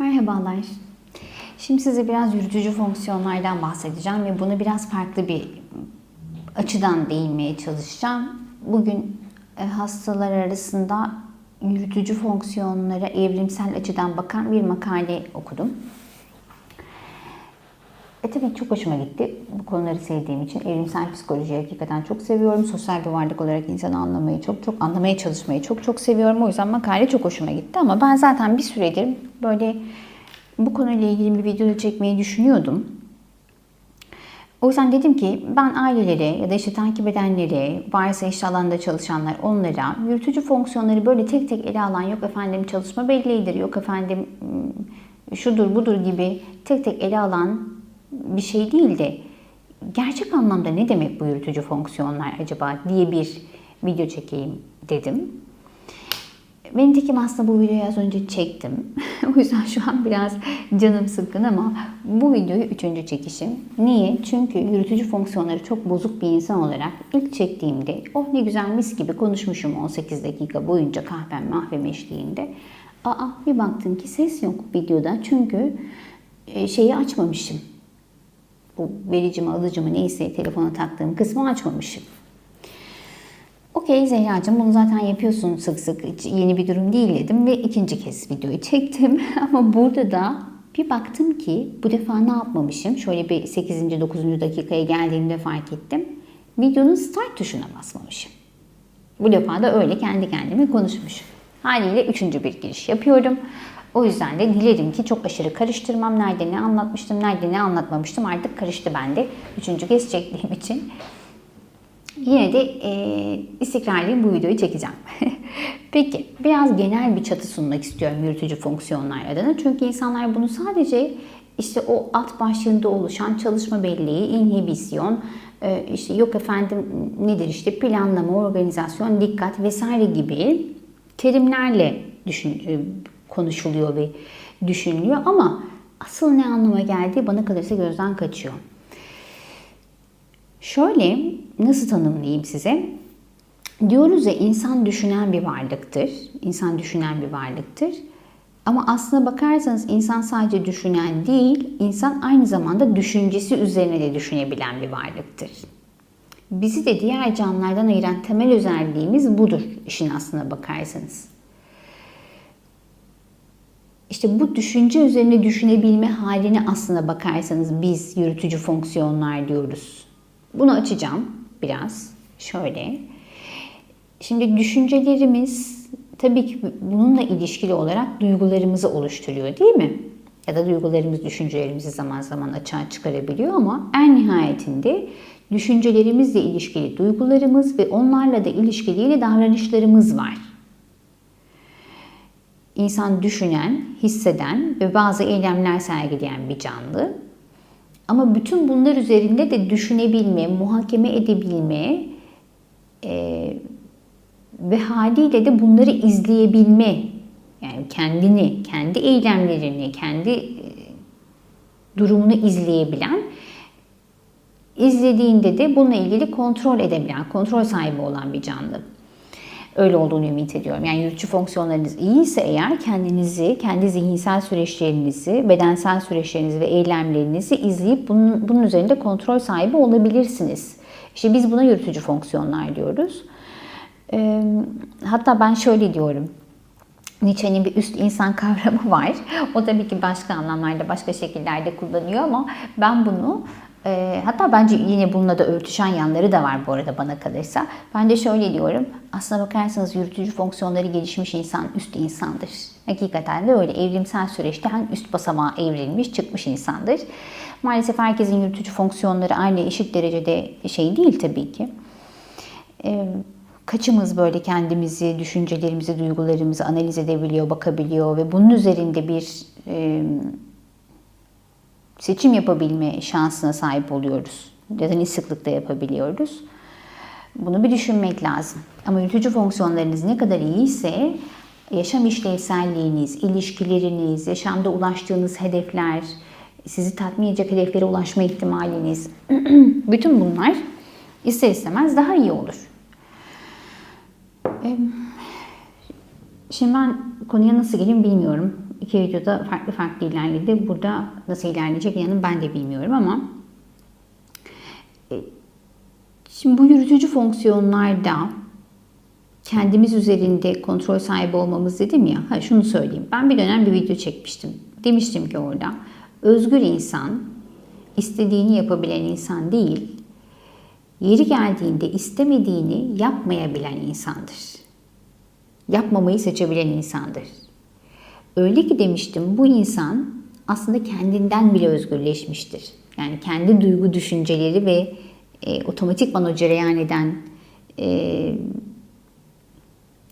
Merhabalar. Şimdi size biraz yürütücü fonksiyonlardan bahsedeceğim ve bunu biraz farklı bir açıdan değinmeye çalışacağım. Bugün e, hastalar arasında yürütücü fonksiyonlara evrimsel açıdan bakan bir makale okudum. E tabii çok hoşuma gitti. Bu konuları sevdiğim için evrimsel psikolojiyi hakikaten çok seviyorum. Sosyal bir varlık olarak insanı anlamayı çok çok anlamaya çalışmayı çok çok seviyorum. O yüzden makale çok hoşuma gitti ama ben zaten bir süredir böyle bu konuyla ilgili bir video çekmeyi düşünüyordum. O yüzden dedim ki ben ailelere ya da işte takip edenlere, varsa işte alanda çalışanlar onlara yürütücü fonksiyonları böyle tek tek ele alan yok efendim çalışma belleğidir, yok efendim şudur budur gibi tek tek ele alan bir şey değil de gerçek anlamda ne demek bu yürütücü fonksiyonlar acaba diye bir video çekeyim dedim. Benim tekim aslında bu videoyu az önce çektim. o yüzden şu an biraz canım sıkkın ama bu videoyu üçüncü çekişim. Niye? Çünkü yürütücü fonksiyonları çok bozuk bir insan olarak ilk çektiğimde oh ne güzel mis gibi konuşmuşum 18 dakika boyunca kahvem mahvem eşliğinde. Aa bir baktım ki ses yok videoda çünkü e, şeyi açmamışım. Bu verici mi alıcı mı neyse telefona taktığım kısmı açmamışım. Okey Zehra'cığım bunu zaten yapıyorsun sık sık yeni bir durum değil dedim ve ikinci kez videoyu çektim. Ama burada da bir baktım ki bu defa ne yapmamışım? Şöyle bir 8. 9. dakikaya geldiğimde fark ettim. Videonun start tuşuna basmamışım. Bu defa da öyle kendi kendime konuşmuşum. Haliyle üçüncü bir giriş yapıyorum. O yüzden de dilerim ki çok aşırı karıştırmam. Nerede ne anlatmıştım, nerede ne anlatmamıştım artık karıştı bende. Üçüncü kez çektiğim için. Yine de e, istikrarlıyım bu videoyu çekeceğim. Peki biraz genel bir çatı sunmak istiyorum yürütücü fonksiyonlar adına. Çünkü insanlar bunu sadece işte o alt başlığında oluşan çalışma belleği, inhibisyon, e, işte yok efendim nedir işte planlama, organizasyon, dikkat vesaire gibi terimlerle düşün, e, konuşuluyor ve düşünülüyor ama asıl ne anlama geldiği bana kalırsa gözden kaçıyor. Şöyle nasıl tanımlayayım size? Diyoruz ya insan düşünen bir varlıktır. İnsan düşünen bir varlıktır. Ama aslına bakarsanız insan sadece düşünen değil, insan aynı zamanda düşüncesi üzerine de düşünebilen bir varlıktır. Bizi de diğer canlılardan ayıran temel özelliğimiz budur işin aslına bakarsanız. İşte bu düşünce üzerine düşünebilme haline aslına bakarsanız biz yürütücü fonksiyonlar diyoruz. Bunu açacağım biraz. Şöyle. Şimdi düşüncelerimiz tabii ki bununla ilişkili olarak duygularımızı oluşturuyor değil mi? Ya da duygularımız düşüncelerimizi zaman zaman açığa çıkarabiliyor ama en nihayetinde düşüncelerimizle ilişkili duygularımız ve onlarla da ilişkili davranışlarımız var. İnsan düşünen, hisseden ve bazı eylemler sergileyen bir canlı. Ama bütün bunlar üzerinde de düşünebilme, muhakeme edebilme e, ve haliyle de bunları izleyebilme, yani kendini, kendi eylemlerini, kendi e, durumunu izleyebilen, izlediğinde de bununla ilgili kontrol edebilen, kontrol sahibi olan bir canlı. Öyle olduğunu ümit ediyorum. Yani yürütücü fonksiyonlarınız iyiyse eğer kendinizi, kendi zihinsel süreçlerinizi, bedensel süreçlerinizi ve eylemlerinizi izleyip bunun, bunun üzerinde kontrol sahibi olabilirsiniz. İşte biz buna yürütücü fonksiyonlar diyoruz. Ee, hatta ben şöyle diyorum. Nietzsche'nin bir üst insan kavramı var. O tabii ki başka anlamlarda, başka şekillerde kullanıyor ama ben bunu e, hatta bence yine bununla da örtüşen yanları da var bu arada bana kalırsa. Ben de şöyle diyorum. Aslına bakarsanız yürütücü fonksiyonları gelişmiş insan üst insandır. Hakikaten de öyle evrimsel süreçten üst basamağa evrilmiş çıkmış insandır. Maalesef herkesin yürütücü fonksiyonları aynı eşit derecede şey değil tabii ki. E, kaçımız böyle kendimizi, düşüncelerimizi, duygularımızı analiz edebiliyor, bakabiliyor ve bunun üzerinde bir e, seçim yapabilme şansına sahip oluyoruz. Ya da ne sıklıkta yapabiliyoruz. Bunu bir düşünmek lazım. Ama yürütücü fonksiyonlarınız ne kadar iyiyse yaşam işlevselliğiniz, ilişkileriniz, yaşamda ulaştığınız hedefler, sizi tatmin edecek hedeflere ulaşma ihtimaliniz, bütün bunlar ister istemez daha iyi olur. Şimdi ben konuya nasıl geleyim bilmiyorum. İki videoda farklı farklı ilerledi. Burada nasıl ilerleyecek inanın ben de bilmiyorum ama e, şimdi bu yürütücü fonksiyonlarda kendimiz üzerinde kontrol sahibi olmamız dedim ya. Ha şunu söyleyeyim. Ben bir dönem bir video çekmiştim. Demiştim ki orada özgür insan istediğini yapabilen insan değil, yeri geldiğinde istemediğini yapmayabilen insandır. Yapmamayı seçebilen insandır. Öyle ki demiştim bu insan aslında kendinden bile özgürleşmiştir. Yani kendi duygu düşünceleri ve e, otomatikman o cereyan eden e,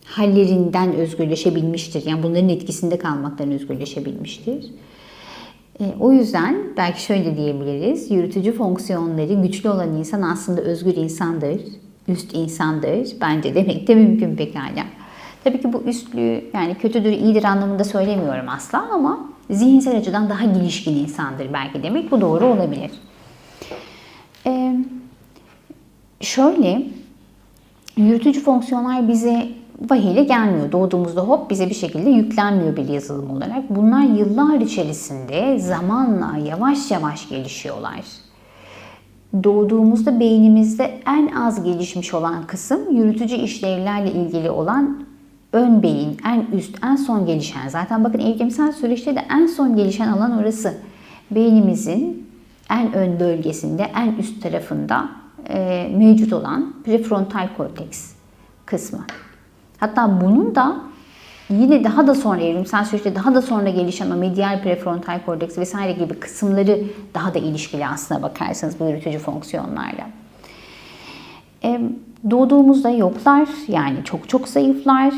hallerinden özgürleşebilmiştir. Yani bunların etkisinde kalmaktan özgürleşebilmiştir. E, o yüzden belki şöyle diyebiliriz. Yürütücü fonksiyonları güçlü olan insan aslında özgür insandır. Üst insandır. Bence demek de mümkün pekala. Tabii ki bu üstlüğü yani kötüdür, iyidir anlamında söylemiyorum asla ama zihinsel açıdan daha gelişkin insandır belki demek. Bu doğru olabilir. Ee, şöyle, yürütücü fonksiyonlar bize vahiyle gelmiyor. Doğduğumuzda hop bize bir şekilde yüklenmiyor bir yazılım olarak. Bunlar yıllar içerisinde zamanla yavaş yavaş gelişiyorlar. Doğduğumuzda beynimizde en az gelişmiş olan kısım yürütücü işlevlerle ilgili olan ön beyin, en üst, en son gelişen. Zaten bakın evrimsel süreçte de en son gelişen alan orası. Beynimizin en ön bölgesinde, en üst tarafında e, mevcut olan prefrontal korteks kısmı. Hatta bunun da yine daha da sonra evrimsel süreçte daha da sonra gelişen o medial prefrontal korteks vesaire gibi kısımları daha da ilişkili aslına bakarsanız bu yürütücü fonksiyonlarla. E, doğduğumuzda yoklar yani çok çok zayıflar.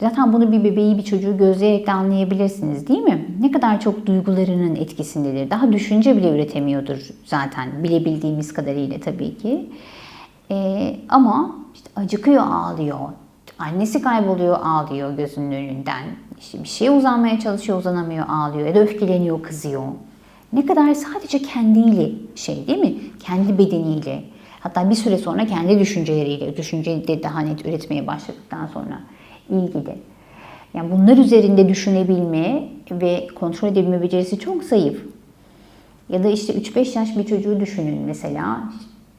Zaten bunu bir bebeği bir çocuğu gözleyerek de anlayabilirsiniz değil mi? Ne kadar çok duygularının etkisindedir. Daha düşünce bile üretemiyordur zaten bilebildiğimiz kadarıyla tabii ki. E, ama işte acıkıyor ağlıyor, Annesi kayboluyor, ağlıyor gözünün önünden. İşte bir şeye uzanmaya çalışıyor, uzanamıyor, ağlıyor ya da öfkeleniyor, kızıyor. Ne kadar sadece kendiyle şey değil mi? Kendi bedeniyle. Hatta bir süre sonra kendi düşünceleriyle, düşünceyi de daha net üretmeye başladıktan sonra ilgili. Yani bunlar üzerinde düşünebilme ve kontrol edebilme becerisi çok zayıf. Ya da işte 3-5 yaş bir çocuğu düşünün mesela.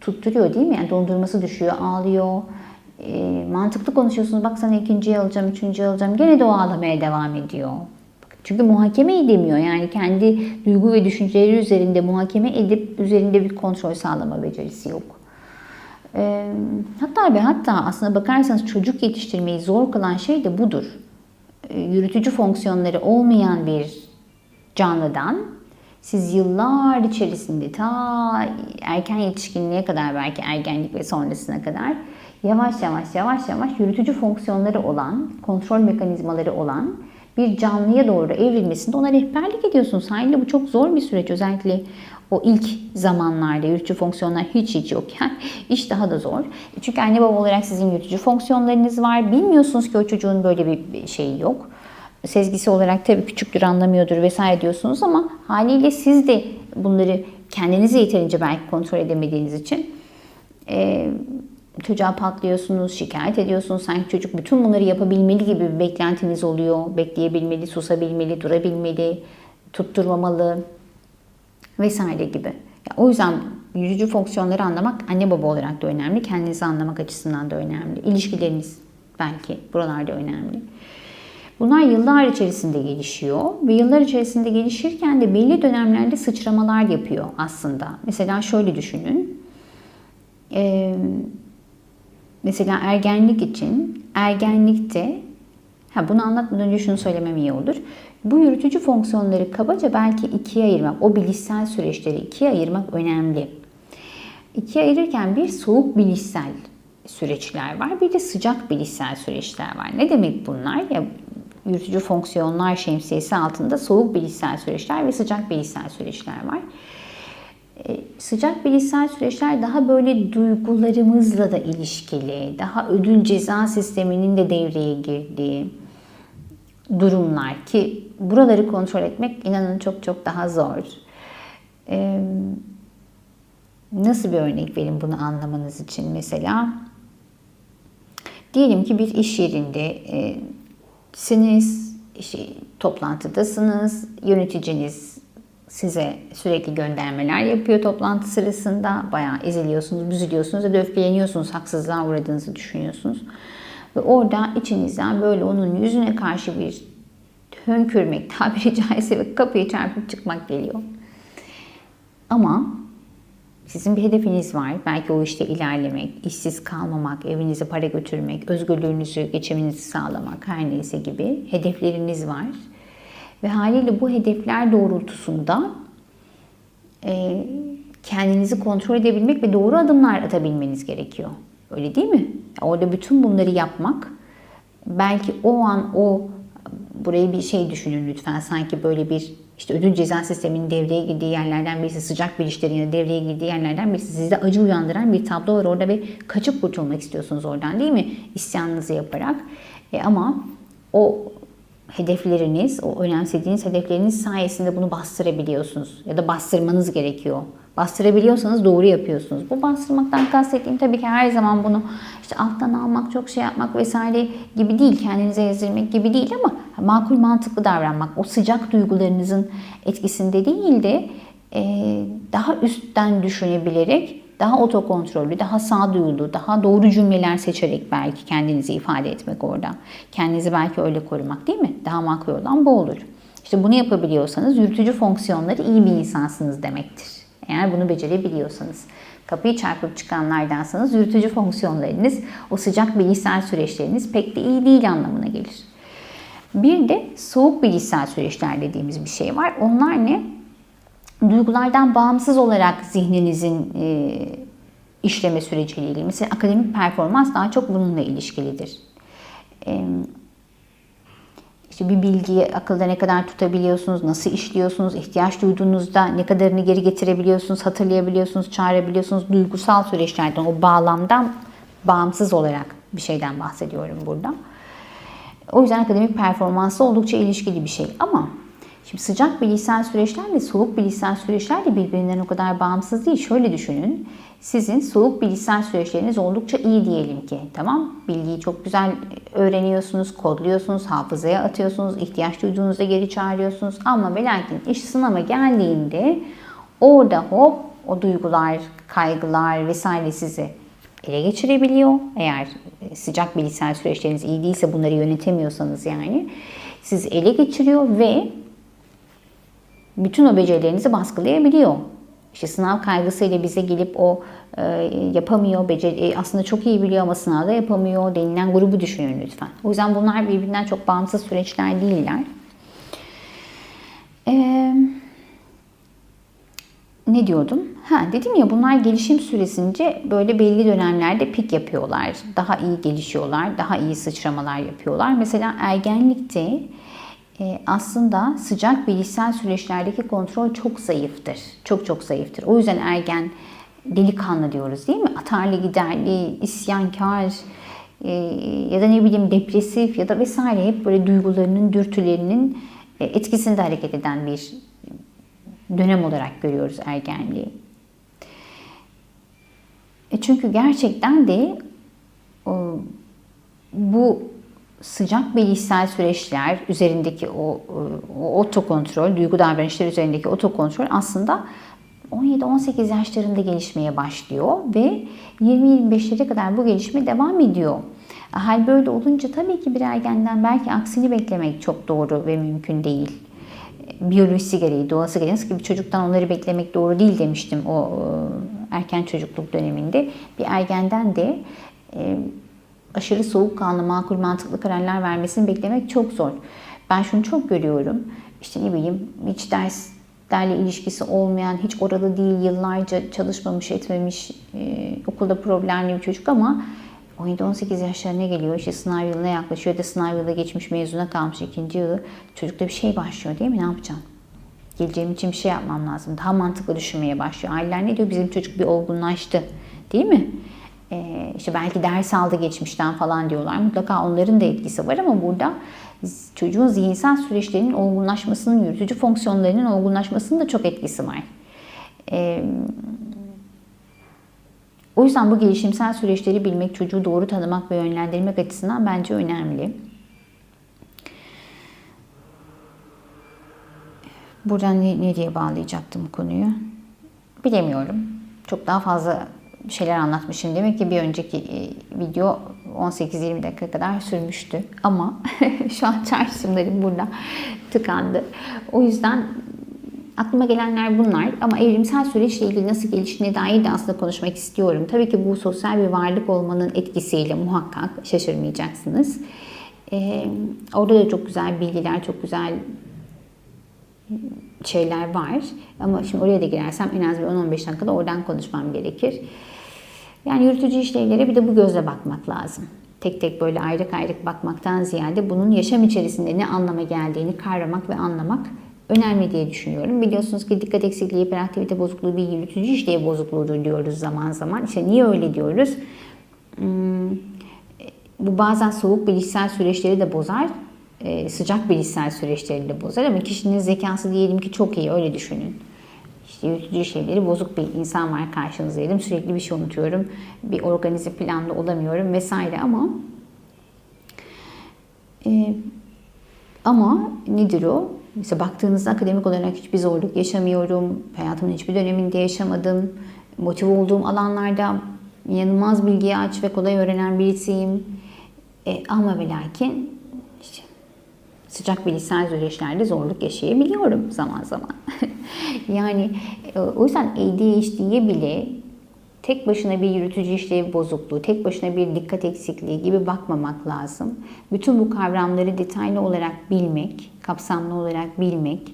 Tutturuyor değil mi? Yani dondurması düşüyor, ağlıyor e, mantıklı konuşuyorsunuz. Bak sana ikinciyi alacağım, üçüncüyü alacağım. Gene de o ağlamaya devam ediyor. Çünkü muhakeme edemiyor. Yani kendi duygu ve düşünceleri üzerinde muhakeme edip üzerinde bir kontrol sağlama becerisi yok. E, hatta ve hatta aslında bakarsanız çocuk yetiştirmeyi zor kılan şey de budur. E, yürütücü fonksiyonları olmayan bir canlıdan siz yıllar içerisinde ta erken yetişkinliğe kadar belki ergenlik ve sonrasına kadar yavaş yavaş yavaş yavaş yürütücü fonksiyonları olan, kontrol mekanizmaları olan bir canlıya doğru evrilmesinde ona rehberlik ediyorsunuz. Haliyle bu çok zor bir süreç. Özellikle o ilk zamanlarda yürütücü fonksiyonlar hiç hiç yokken iş daha da zor. Çünkü anne baba olarak sizin yürütücü fonksiyonlarınız var. Bilmiyorsunuz ki o çocuğun böyle bir şeyi yok. Sezgisi olarak tabii küçüktür anlamıyordur vesaire diyorsunuz ama haliyle siz de bunları kendinize yeterince belki kontrol edemediğiniz için e, çocuğa patlıyorsunuz, şikayet ediyorsunuz. Sanki çocuk bütün bunları yapabilmeli gibi bir beklentiniz oluyor. Bekleyebilmeli, susabilmeli, durabilmeli, tutturmamalı vesaire gibi. O yüzden yürücü fonksiyonları anlamak anne baba olarak da önemli. Kendinizi anlamak açısından da önemli. İlişkileriniz belki buralarda önemli. Bunlar yıllar içerisinde gelişiyor ve yıllar içerisinde gelişirken de belli dönemlerde sıçramalar yapıyor aslında. Mesela şöyle düşünün. Ee, Mesela ergenlik için ergenlikte ha bunu anlatmadan önce şunu söylemem iyi olur. Bu yürütücü fonksiyonları kabaca belki ikiye ayırmak, o bilişsel süreçleri ikiye ayırmak önemli. İkiye ayırırken bir soğuk bilişsel süreçler var, bir de sıcak bilişsel süreçler var. Ne demek bunlar? Ya yürütücü fonksiyonlar şemsiyesi altında soğuk bilişsel süreçler ve sıcak bilişsel süreçler var. E, sıcak bilişsel süreçler daha böyle duygularımızla da ilişkili, daha ödül ceza sisteminin de devreye girdiği durumlar ki buraları kontrol etmek inanın çok çok daha zor. Ee, nasıl bir örnek vereyim bunu anlamanız için mesela? Diyelim ki bir iş yerinde e, siniz işte toplantıdasınız, yöneticiniz size sürekli göndermeler yapıyor toplantı sırasında. Bayağı eziliyorsunuz, büzülüyorsunuz da öfkeleniyorsunuz, haksızlığa uğradığınızı düşünüyorsunuz. Ve orada içinizden böyle onun yüzüne karşı bir hönkürmek, tabiri caizse ve kapıyı çarpıp çıkmak geliyor. Ama sizin bir hedefiniz var. Belki o işte ilerlemek, işsiz kalmamak, evinize para götürmek, özgürlüğünüzü, geçiminizi sağlamak her neyse gibi hedefleriniz var. Ve haliyle bu hedefler doğrultusunda e, kendinizi kontrol edebilmek ve doğru adımlar atabilmeniz gerekiyor. Öyle değil mi? Orada bütün bunları yapmak belki o an o burayı bir şey düşünün lütfen. Sanki böyle bir işte ödül ceza sisteminin devreye girdiği yerlerden birisi, sıcak bir işlerin yine devreye girdiği yerlerden birisi. Sizde acı uyandıran bir tablo var orada ve kaçıp kurtulmak istiyorsunuz oradan değil mi? İsyanınızı yaparak. E ama o hedefleriniz, o önemsediğiniz hedefleriniz sayesinde bunu bastırabiliyorsunuz. Ya da bastırmanız gerekiyor. Bastırabiliyorsanız doğru yapıyorsunuz. Bu bastırmaktan kastettiğim tabii ki her zaman bunu işte alttan almak, çok şey yapmak vesaire gibi değil. Kendinize ezdirmek gibi değil ama makul mantıklı davranmak. O sıcak duygularınızın etkisinde değil de e, daha üstten düşünebilerek daha otokontrollü, daha sağduyulu, daha doğru cümleler seçerek belki kendinizi ifade etmek orada. Kendinizi belki öyle korumak değil mi? Daha makul olan bu olur. İşte bunu yapabiliyorsanız yürütücü fonksiyonları iyi bir insansınız demektir. Eğer bunu becerebiliyorsanız. Kapıyı çarpıp çıkanlardansanız yürütücü fonksiyonlarınız, o sıcak bilişsel süreçleriniz pek de iyi değil anlamına gelir. Bir de soğuk bilişsel süreçler dediğimiz bir şey var. Onlar ne? Duygulardan bağımsız olarak zihninizin e, işleme süreciyle ilgili. Mesela akademik performans daha çok bununla ilişkilidir. E, işte bir bilgiyi akılda ne kadar tutabiliyorsunuz, nasıl işliyorsunuz, ihtiyaç duyduğunuzda ne kadarını geri getirebiliyorsunuz, hatırlayabiliyorsunuz, çağırabiliyorsunuz. Duygusal süreçlerden, o bağlamdan bağımsız olarak bir şeyden bahsediyorum burada. O yüzden akademik performansı oldukça ilişkili bir şey. Ama şimdi sıcak bilişsel süreçlerle soğuk bilişsel süreçler de birbirinden o kadar bağımsız değil. Şöyle düşünün. Sizin soğuk bilişsel süreçleriniz oldukça iyi diyelim ki. Tamam? Bilgiyi çok güzel öğreniyorsunuz, kodluyorsunuz, hafızaya atıyorsunuz, ihtiyaç duyduğunuzda geri çağırıyorsunuz. Ama ve lakin iş sınava geldiğinde orada hop o duygular, kaygılar vesaire sizi ele geçirebiliyor. Eğer sıcak bilişsel süreçleriniz iyi değilse bunları yönetemiyorsanız yani sizi ele geçiriyor ve bütün o becerilerinizi baskılayabiliyor. İşte sınav kaygısıyla bize gelip o e, yapamıyor, beceri, aslında çok iyi biliyor ama sınavda yapamıyor denilen grubu düşünün lütfen. O yüzden bunlar birbirinden çok bağımsız süreçler değiller. Eee ne diyordum? Ha dedim ya bunlar gelişim süresince böyle belli dönemlerde pik yapıyorlar. Daha iyi gelişiyorlar, daha iyi sıçramalar yapıyorlar. Mesela ergenlikte e, aslında sıcak bilişsel süreçlerdeki kontrol çok zayıftır. Çok çok zayıftır. O yüzden ergen delikanlı diyoruz değil mi? Atarlı giderli, isyankar e, ya da ne bileyim depresif ya da vesaire hep böyle duygularının, dürtülerinin e, etkisinde hareket eden bir dönem olarak görüyoruz ergenliği. E çünkü gerçekten de o, bu sıcak bilişsel süreçler üzerindeki o, o otokontrol, duygu davranışlar üzerindeki otokontrol aslında 17-18 yaşlarında gelişmeye başlıyor ve 20-25'lere kadar bu gelişme devam ediyor. Hal böyle olunca tabii ki bir ergenden belki aksini beklemek çok doğru ve mümkün değil biyolojisi gereği, doğası gereği nasıl ki bir çocuktan onları beklemek doğru değil demiştim o erken çocukluk döneminde. Bir ergenden de e, aşırı soğukkanlı, makul, mantıklı kararlar vermesini beklemek çok zor. Ben şunu çok görüyorum. İşte ne bileyim hiç derslerle ilişkisi olmayan, hiç oralı değil, yıllarca çalışmamış, etmemiş, e, okulda problemli bir çocuk ama 17-18 yaşlarına geliyor. İşte sınav yılına yaklaşıyor da sınav yılı geçmiş mezuna kalmış ikinci yılı. Çocukta bir şey başlıyor değil mi? Ne yapacağım? Geleceğim için bir şey yapmam lazım. Daha mantıklı düşünmeye başlıyor. Aileler ne diyor? Bizim çocuk bir olgunlaştı. Değil mi? Ee, işte belki ders aldı geçmişten falan diyorlar. Mutlaka onların da etkisi var ama burada çocuğun zihinsel süreçlerinin olgunlaşmasının, yürütücü fonksiyonlarının olgunlaşmasının da çok etkisi var. Ee, o yüzden bu gelişimsel süreçleri bilmek, çocuğu doğru tanımak ve yönlendirmek açısından bence önemli. Buradan ne, nereye bağlayacaktım konuyu? Bilemiyorum. Çok daha fazla şeyler anlatmışım. Demek ki bir önceki e, video 18-20 dakika kadar sürmüştü. Ama şu an çarşımlarım burada tıkandı. O yüzden aklıma gelenler bunlar. Ama evrimsel süreçle ilgili nasıl geliştiğine dair de aslında konuşmak istiyorum. Tabii ki bu sosyal bir varlık olmanın etkisiyle muhakkak şaşırmayacaksınız. Ee, orada da çok güzel bilgiler, çok güzel şeyler var. Ama şimdi oraya da girersem en az bir 10-15 dakikada oradan konuşmam gerekir. Yani yürütücü işlevlere bir de bu gözle bakmak lazım. Tek tek böyle ayrık ayrık bakmaktan ziyade bunun yaşam içerisinde ne anlama geldiğini kavramak ve anlamak önemli diye düşünüyorum. Biliyorsunuz ki dikkat eksikliği, hiperaktivite bozukluğu bir yürütücü işlev bozukluğudur diyoruz zaman zaman. İşte niye öyle diyoruz? Hmm, bu bazen soğuk bilişsel süreçleri de bozar, e, sıcak bilişsel süreçleri de bozar ama kişinin zekası diyelim ki çok iyi öyle düşünün. İşte yürütücü şeyleri bozuk bir insan var karşınızda diyelim. Sürekli bir şey unutuyorum. Bir organize planlı olamıyorum vesaire ama e, ama nedir o? Mesela baktığınızda akademik olarak hiçbir zorluk yaşamıyorum. Hayatımın hiçbir döneminde yaşamadım. Motive olduğum alanlarda inanılmaz bilgiye aç ve kolay öğrenen birisiyim. E, ama ve lakin işte, sıcak bilişsel süreçlerde zorluk yaşayabiliyorum zaman zaman. Yani e, o yüzden ADHD'ye bile tek başına bir yürütücü işlev bozukluğu, tek başına bir dikkat eksikliği gibi bakmamak lazım. Bütün bu kavramları detaylı olarak bilmek, kapsamlı olarak bilmek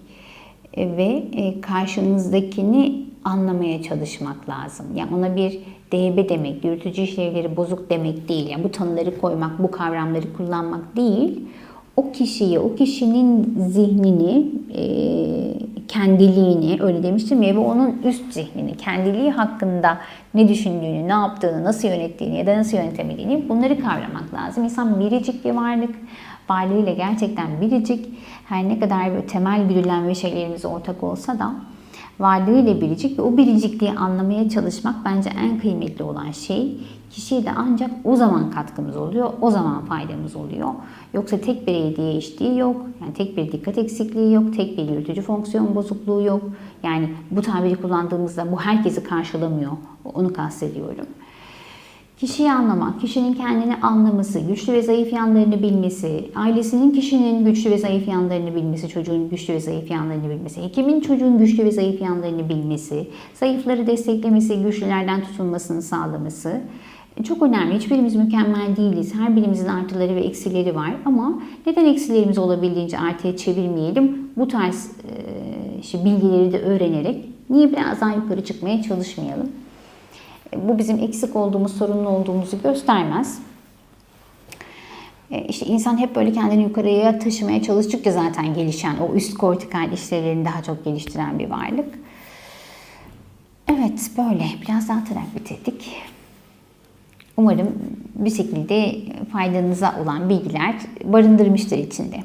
e, ve e, karşınızdakini anlamaya çalışmak lazım. Yani ona bir DB demek, yürütücü işlevleri bozuk demek değil. Yani bu tanıları koymak, bu kavramları kullanmak değil. O kişiyi, o kişinin zihnini, kendiliğini, öyle demiştim ya, ve onun üst zihnini, kendiliği hakkında ne düşündüğünü, ne yaptığını, nasıl yönettiğini ya da nasıl yönetemediğini bunları kavramak lazım. İnsan biricik bir varlık. Varlığıyla gerçekten biricik. Her ne kadar bir temel güdülen ve şeylerimiz ortak olsa da varlığıyla biricik ve o biricikliği anlamaya çalışmak bence en kıymetli olan şey. Kişiye de ancak o zaman katkımız oluyor, o zaman faydamız oluyor. Yoksa tek bir ADHD yok, yani tek bir dikkat eksikliği yok, tek bir yürütücü fonksiyon bozukluğu yok. Yani bu tabiri kullandığımızda bu herkesi karşılamıyor, onu kastediyorum. Kişiyi anlamak, kişinin kendini anlaması, güçlü ve zayıf yanlarını bilmesi, ailesinin kişinin güçlü ve zayıf yanlarını bilmesi, çocuğun güçlü ve zayıf yanlarını bilmesi, hekimin çocuğun güçlü ve zayıf yanlarını bilmesi, zayıfları desteklemesi, güçlülerden tutunmasını sağlaması çok önemli. Hiçbirimiz mükemmel değiliz. Her birimizin artıları ve eksileri var ama neden eksilerimizi olabildiğince artıya çevirmeyelim? Bu tarz e, işte bilgileri de öğrenerek niye biraz daha yukarı çıkmaya çalışmayalım? Bu bizim eksik olduğumuz, sorunlu olduğumuzu göstermez. İşte insan hep böyle kendini yukarıya taşımaya çalıştıkça zaten gelişen, o üst kortikal işlevlerini daha çok geliştiren bir varlık. Evet, böyle. Biraz daha taraf bitirdik. Umarım bir şekilde faydanıza olan bilgiler barındırmıştır içinde.